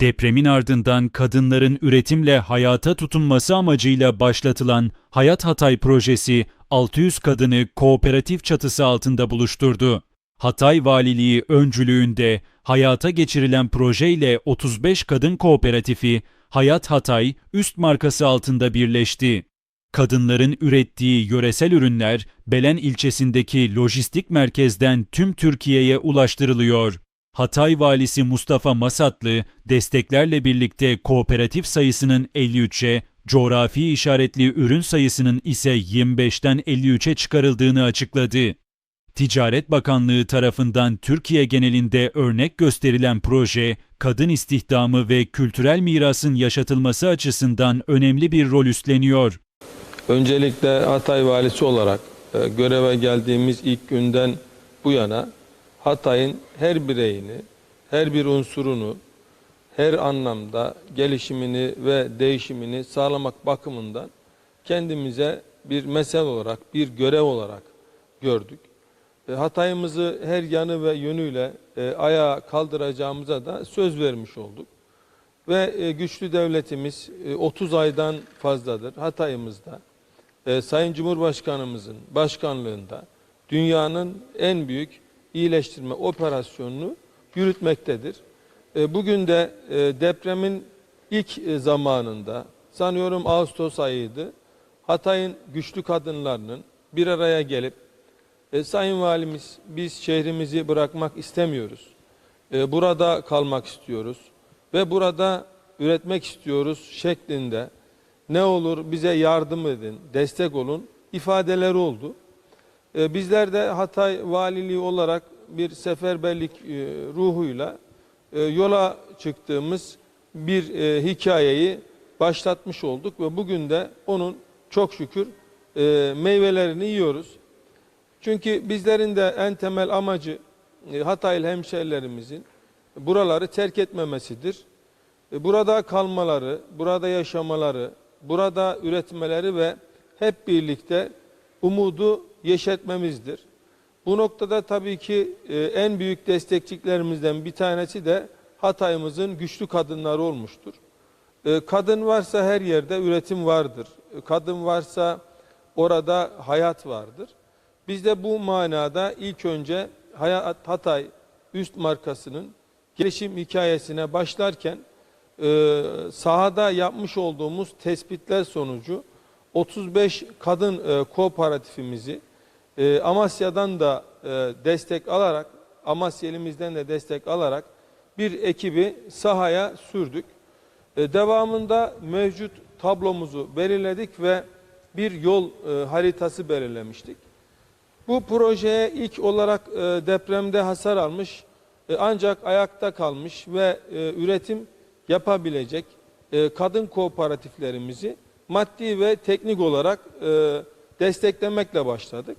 Depremin ardından kadınların üretimle hayata tutunması amacıyla başlatılan Hayat Hatay projesi 600 kadını kooperatif çatısı altında buluşturdu. Hatay Valiliği öncülüğünde hayata geçirilen projeyle 35 kadın kooperatifi Hayat Hatay üst markası altında birleşti. Kadınların ürettiği yöresel ürünler Belen ilçesindeki lojistik merkezden tüm Türkiye'ye ulaştırılıyor. Hatay valisi Mustafa Masatlı desteklerle birlikte kooperatif sayısının 53'e, coğrafi işaretli ürün sayısının ise 25'ten 53'e çıkarıldığını açıkladı. Ticaret Bakanlığı tarafından Türkiye genelinde örnek gösterilen proje, kadın istihdamı ve kültürel mirasın yaşatılması açısından önemli bir rol üstleniyor. Öncelikle Hatay valisi olarak e, göreve geldiğimiz ilk günden bu yana Hatay'ın her bireyini, her bir unsurunu, her anlamda gelişimini ve değişimini sağlamak bakımından kendimize bir mesel olarak, bir görev olarak gördük. E, Hatay'ımızı her yanı ve yönüyle e, ayağa kaldıracağımıza da söz vermiş olduk. Ve e, güçlü devletimiz e, 30 aydan fazladır Hatay'ımızda Sayın Cumhurbaşkanımızın başkanlığında dünyanın en büyük iyileştirme operasyonunu yürütmektedir. E, bugün de e, depremin ilk e, zamanında sanıyorum Ağustos ayıydı. Hatay'ın güçlü kadınlarının bir araya gelip Sayın Valimiz biz şehrimizi bırakmak istemiyoruz. Burada kalmak istiyoruz ve burada üretmek istiyoruz şeklinde ne olur bize yardım edin, destek olun ifadeleri oldu. E, bizler de Hatay Valiliği olarak bir seferberlik e, ruhuyla e, yola çıktığımız bir e, hikayeyi başlatmış olduk ve bugün de onun çok şükür meyvelerini yiyoruz. Çünkü bizlerin de en temel amacı Hataylı hemşerilerimizin buraları terk etmemesidir. Burada kalmaları, burada yaşamaları, burada üretmeleri ve hep birlikte umudu yeşertmemizdir. Bu noktada tabii ki e, en büyük destekçilerimizden bir tanesi de Hatay'ımızın güçlü kadınları olmuştur. E, Kadın varsa her yerde üretim vardır. E, Kadın varsa orada hayat vardır. Biz de bu manada ilk önce Hayat Hatay üst markasının gelişim hikayesine başlarken e, sahada yapmış olduğumuz tespitler sonucu 35 kadın e, kooperatifimizi e, Amasya'dan da e, destek alarak Amasya elimizden de destek alarak bir ekibi sahaya sürdük. E, devamında mevcut tablomuzu belirledik ve bir yol e, haritası belirlemiştik. Bu projeye ilk olarak e, depremde hasar almış e, ancak ayakta kalmış ve e, üretim yapabilecek e, kadın kooperatiflerimizi maddi ve teknik olarak e, desteklemekle başladık.